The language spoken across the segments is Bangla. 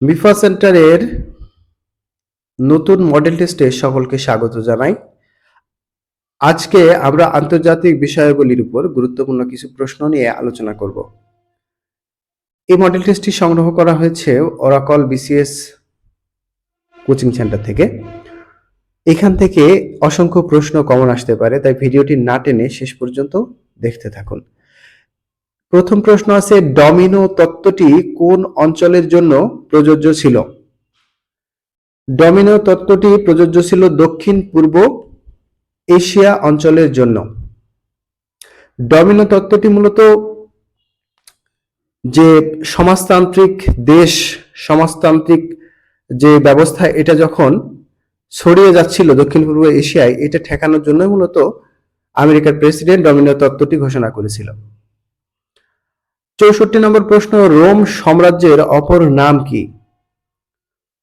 মিফা সেন্টারের নতুন মডেল টেস্টে সকলকে স্বাগত জানাই। আজকে আমরা আন্তর্জাতিক বিষয়াবলীর উপর গুরুত্বপূর্ণ কিছু প্রশ্ন নিয়ে আলোচনা করব। এই মডেল টেস্টটি সংগ্রহ করা হয়েছে ওরাকল বিসিএস কোচিং সেন্টার থেকে। এখান থেকে অসংখ্য প্রশ্ন কমন আসতে পারে, তাই ভিডিওটি না টেনে শেষ পর্যন্ত দেখতে থাকুন। প্রথম প্রশ্ন আছে, ডমিনো তত্ত্বটি কোন অঞ্চলের জন্য প্রযোজ্য ছিল? ডমিনো তত্ত্বটি প্রযোজ্য ছিল দক্ষিণ, পূর্ব এশিয়া অঞ্চলের জন্য। ডমিনো তত্ত্বটি মূলত যে সমাজতান্ত্রিক দেশ, সমাজতান্ত্রিক যে ব্যবস্থা, এটা যখন ছড়িয়ে যাচ্ছিল দক্ষিণ, পূর্ব এশিয়ায়, এটা ঠেকানোর জন্য মূলত আমেরিকার প্রেসিডেন্ট ডমিনো তত্ত্বটি ঘোষণা করেছিল। চৌষট্টি নম্বর প্রশ্ন, রোম সাম্রাজ্যের অপর নাম কি?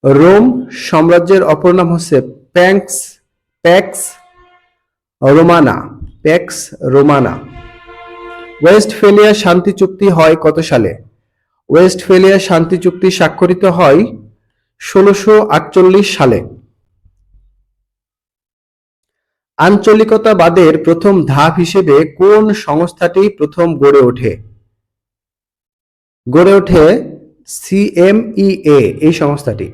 রোম সাম্রাজ্যের অপর নাম হচ্ছে pax pax Romana pax Romana. Westphalia শান্তি চুক্তি হয় কত সালে? ওয়েস্টফেলিয়া শান্তি চুক্তি স্বাক্ষরিত হয় ষোলোশো আটচল্লিশ সালে। আঞ্চলিকতাবাদের প্রথম ধাপ হিসেবে কোন সংস্থাটি প্রথম গড়ে ওঠে? গড়ে ওঠে সিএমইএ এই সংস্থাটি।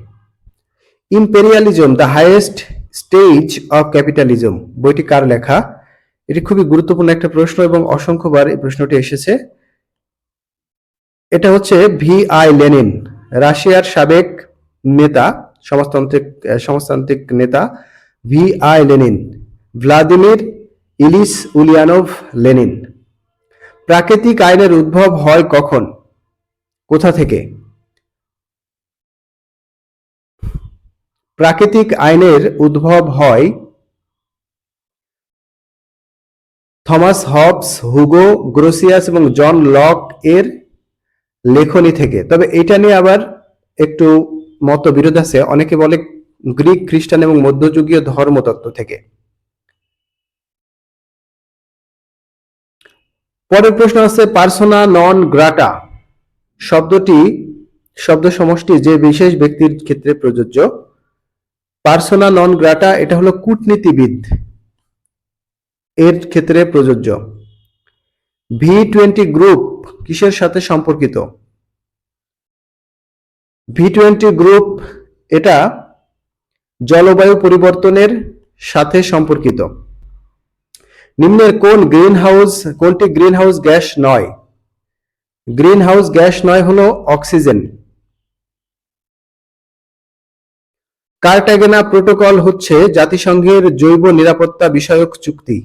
Imperialism the highest stage of capitalism বইটি কার লেখা? এটি খুবই গুরুত্বপূর্ণ একটা প্রশ্ন এবং অসংখ্যবার এই প্রশ্নটি এসেছে। এটা হচ্ছে ভি আই লেনিন, রাশিয়ার সাবেক নেতা, সমাজতান্ত্রিক সমাজতান্ত্রিক নেতা V I Lenin, Vladimir Ilyich Ulyanov Lenin. প্রাকৃতিক আইনের উদ্ভব হয় কখন? কোথা থেকে? প্রাকৃতিক আইনের উদ্ভব হয় থমাস হবস, হুগো, গ্রোসিয়াস এবং জন লক এর লেখনী থেকে। তবে এটা নিয়ে আবার একটু মতবিরোধ আছে। অনেকে বলে গ্রিক, খ্রিস্টান এবং মধ্যযুগীয় ধর্মতত্ত্ব থেকে। পরের প্রশ্ন আছে, পার্সোনা নন গ্রাটা। শব্দটি শব্দ সমষ্টি যে বিশেষ ব্যক্তির ক্ষেত্রে প্রযোজ্য পার্সোনা নন গ্রাটা এটা হলো কূটনীতিবিদ এর ক্ষেত্রে প্রযোজ্য। ভি টোয়েন্টি গ্রুপ কিসের সাথে সম্পর্কিত? ভি টোয়েন্টি গ্রুপ এটা জলবায়ু পরিবর্তনের সাথে সম্পর্কিত। নিম্নের কোন গ্রিন হাউস কোনটি গ্রিন হাউস গ্যাস নয়। গ্রিন হাউস গ্যাস নয় হলো অক্সিজেন। কার্টাগেনা প্রোটোকল হচ্ছে জাতিসংঘের জৈব নিরাপত্তা বিষয়ক চুক্তি।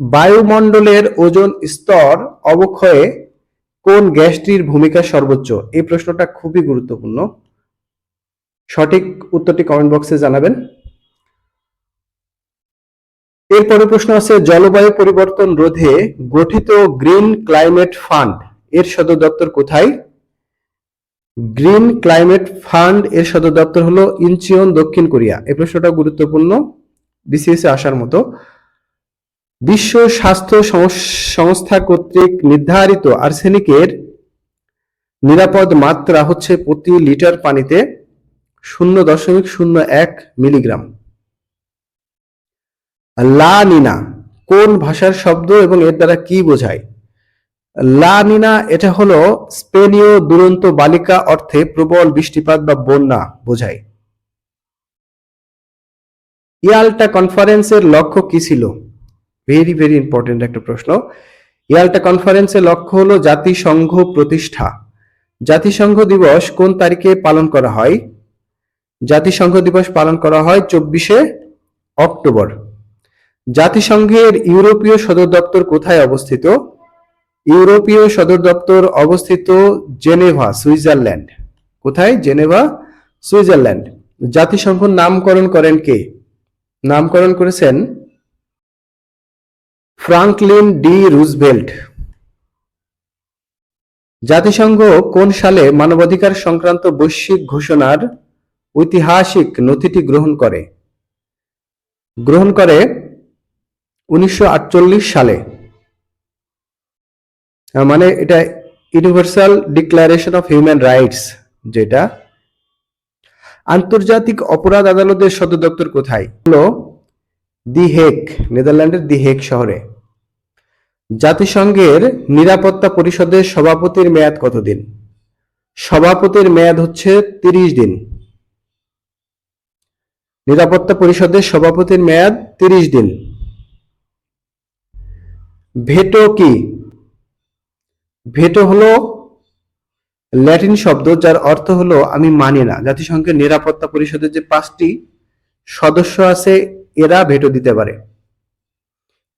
বায়ুমণ্ডলের ওজন স্তর অবক্ষয়ে কোন গ্যাসটির ভূমিকা সর্বোচ্চ? এই প্রশ্নটা খুবই গুরুত্বপূর্ণ। সঠিক উত্তরটি কমেন্ট বক্সে জানাবেন। এরপরে প্রশ্ন আছে, জলবায়ু পরিবর্তন রোধে গঠিত গ্রিন ক্লাইমেট ফান্ড এর সদর দপ্তর কোথায়? গ্রিন ক্লাইমেট ফান্ড এর সদর দপ্তর হলো ইনচিয়ন দক্ষিণ কোরিয়া। এই প্রশ্নটা গুরুত্বপূর্ণ বিসিএস এ আসার মতো। বিশ্ব স্বাস্থ্য সংস- সংস্থা কর্তৃক নির্ধারিত আর্সেনিকের নিরাপদ মাত্রা হচ্ছে প্রতি লিটার পানিতে শূন্য দশমিক শূন্য এক মিলিগ্রাম। লা নিনা, কোন ভাষার শব্দ এবং এর দ্বারা কি বোঝায়? লা নিনা, এটা হলো স্পেনীয় দুরন্ত বালিকা অর্থে প্রবল বৃষ্টিপাত বা বন্যা বোঝায়। ইয়াল্টা কনফারেন্সের লক্ষ্য কি ছিল? ভেরি ভেরি ইম্পর্টেন্ট একটা প্রশ্ন। ইয়াল্টা কনফারেন্সের লক্ষ্য হলো জাতিসংঘ প্রতিষ্ঠা। জাতিসংঘ দিবস কোন তারিখে পালন করা হয়? জাতিসংঘ দিবস পালন করা হয় চব্বিশে অক্টোবর। জাতিসংঘের ইউরোপীয় সদর দপ্তর কোথায় অবস্থিত? ইউরোপীয় সদর দপ্তর অবস্থিত জেনেভা, সুইজারল্যান্ড। কোথায়? Geneva, Switzerland. জাতিসংঘ নামকরণ করেন কে? নামকরণ করেছেন ফ্রাঙ্কলিন ডি রুজভেল্ট। জাতিসংঘ কোন সালে মানবাধিকার সংক্রান্ত বৈশ্বিক ঘোষণার ঐতিহাসিক নথিটি গ্রহণ করে? গ্রহণ করে উনিশশো আটচল্লিশ সালে। মানে এটা universal declaration of human rights যেটা। আন্তর্জাতিক অপরাধ আদালতের সদর দপ্তর কোথায়? হলো দি হেক নেদারল্যান্ডের দি হেক শহরে। জাতিসংঘের নিরাপত্তা পরিষদের সভাপতির মেয়াদ কতদিন? সভাপতির মেয়াদ হচ্ছে তিরিশ দিন। নিরাপত্তা পরিষদের সভাপতির মেয়াদ তিরিশ দিন। ভেটো কি? ভেটো হলো ল্যাটিন শব্দ যার অর্থ হলো আমি মানি না। জাতিসংঘের নিরাপত্তা পরিষদের যে পাঁচটি সদস্য আছে, এরা ভেটো দিতে পারে।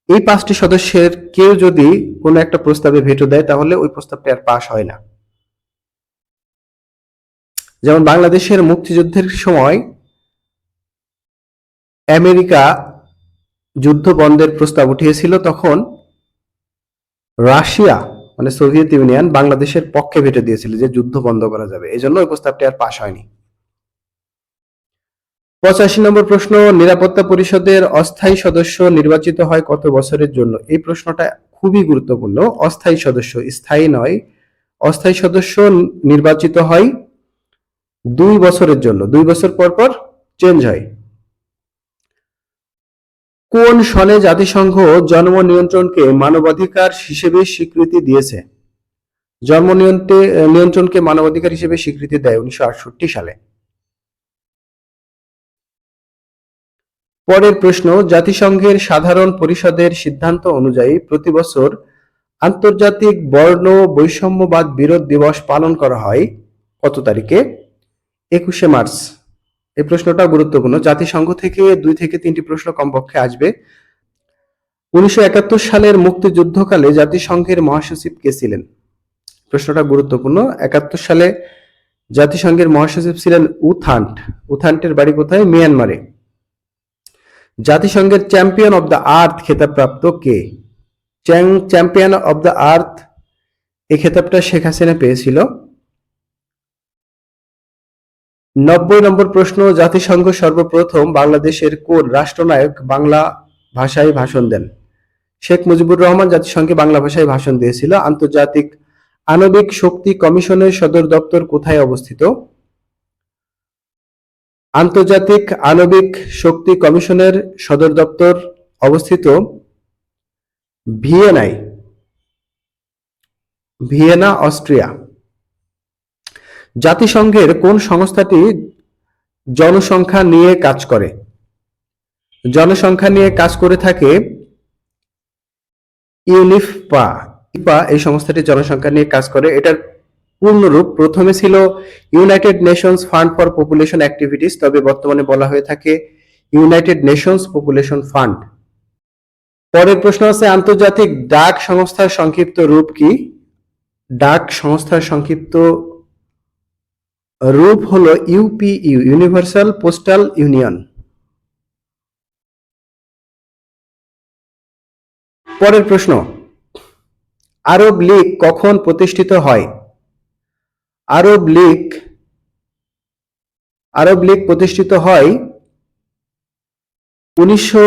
এই পাঁচটি সদস্যের কেউ যদি কোনো একটা প্রস্তাবে ভেটো দেয়, তাহলে ওই প্রস্তাবটা আর পাশ হয় না। যেমন বাংলাদেশের মুক্তিযুদ্ধের সময় আমেরিকা যুদ্ধ বন্ধের প্রস্তাব উঠিয়েছিল, তখন রাশিয়া মানে সোভিয়েত ইউনিয়ন বাংলাদেশের পক্ষে ভেটে দিয়েছিল যে যুদ্ধ বন্ধ করা যাবে। এই জন্য ওই প্রস্তাবটি আর পাশ হয়নি। পঁচাশি নম্বর প্রশ্ন, নিরাপত্তা পরিষদের অস্থায়ী সদস্য নির্বাচিত হয় কত বছরের জন্য? এই প্রশ্নটা খুবই গুরুত্বপূর্ণ। অস্থায়ী সদস্য, স্থায়ী নয়। অস্থায়ী সদস্য নির্বাচিত হয় দুই বছরের জন্য। দুই বছর পর পর চেঞ্জ হয়। কোন সনে জাতিসংঘ জন্ম নিয়ন্ত্রণকে মানবাধিকার হিসেবে স্বীকৃতি দিয়েছে? জন্ম নিয়ন্ত্রণকে মানবাধিকার হিসেবে স্বীকৃতি দেয় উনিশশো আটষট্টি সালে। পরের প্রশ্ন, জাতিসংঘের সাধারণ পরিষদের সিদ্ধান্ত অনুযায়ী প্রতি বছর আন্তর্জাতিক বর্ণ বৈষম্যবাদ বিরোধ দিবস পালন করা হয়। কত তারিখে? একুশে মার্চ। এই প্রশ্নটা গুরুত্বপূর্ণ। জাতিসংঘ থেকে দুই থেকে তিনটি প্রশ্ন কমপক্ষে আসবে। উনিশশো একাত্তর সালের মুক্তিযুদ্ধকালে জাতিসংঘের মহাসচিব কে ছিলেন? প্রশ্নটা গুরুত্বপূর্ণ। একাত্তর সালে জাতিসংঘের মহাসচিব ছিলেন উথান্ট। উথান্টের বাড়ি কোথায়? মিয়ানমারে। জাতিসংঘের চ্যাম্পিয়ন অব দ্য আর্থ খেতাবপ্রাপ্ত কে? চ্যাং চ্যাম্পিয়ন অব দ্য আর্থ এই খেতাবটা শেখ হাসিনা পেয়েছিল। নব্বই নম্বর প্রশ্ন, জাতিসংঘ সর্বপ্রথম বাংলাদেশের কোন রাষ্ট্রনায়ক বাংলা ভাষায় ভাষণ দেন? শেখ মুজিবুর রহমান জাতিসংঘে বাংলা ভাষায় ভাষণ দিয়েছিল। আন্তর্জাতিক আণবিক শক্তি কমিশনের সদর দপ্তর কোথায় অবস্থিত? আন্তর্জাতিক আণবিক শক্তি কমিশনের সদর দপ্তর অবস্থিত ভিয়েনায়। Vienna, Austria. জাতিসংঘের কোন সংস্থাটি জনসংখ্যা নিয়ে কাজ করে? জনসংখ্যা নিয়ে কাজ করে থাকে ইউনিফপা। ইপা এই সংস্থাটি জনসংখ্যা নিয়ে কাজ করে। এটার পূর্ণরূপ প্রথমে ছিল United Nations Fund for Population Activities, তবে বর্তমানে বলা হয়ে থাকে ইউনাইটেড নেশনস পপুলেশন ফান্ড। পরের প্রশ্ন আছে, আন্তর্জাতিক ডাক সংস্থার সংক্ষিপ্ত রূপ কি? ডাক সংস্থার সংক্ষিপ্ত রূপ হলো ইউপিইউ ইউনিভার্সাল পোস্টাল ইউনিয়ন। পরের প্রশ্ন, আরব লীগ কখন প্রতিষ্ঠিত হয়? আরব লীগ আরব লীগ প্রতিষ্ঠিত হয় উনিশশো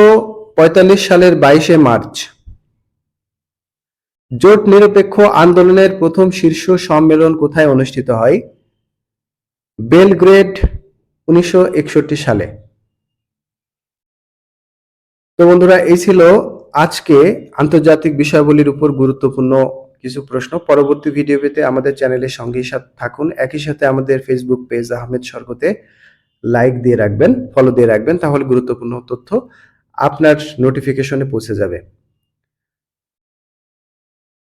পঁয়তাল্লিশ সালের বাইশে মার্চ। জোট নিরপেক্ষ আন্দোলনের প্রথম শীর্ষ সম্মেলন কোথায় অনুষ্ঠিত হয়? বেলগ্রেড উনিশশো একষট্টি সালে। তো বন্ধুরা, এই ছিল আজকে আন্তর্জাতিক বিষয়াবলীর উপর গুরুত্বপূর্ণ কিছু প্রশ্ন। পরবর্তী ভিডিও পেতে আমাদের চ্যানেলের সঙ্গেই সাথে থাকুন। একই সাথে আমাদের ফেসবুক পেজ আহমেদ সরকতে লাইক দিয়ে রাখবেন ফলো দিয়ে রাখবেন, তাহলে গুরুত্বপূর্ণ তথ্য আপনার নোটিফিকেশনে পৌঁছে যাবে।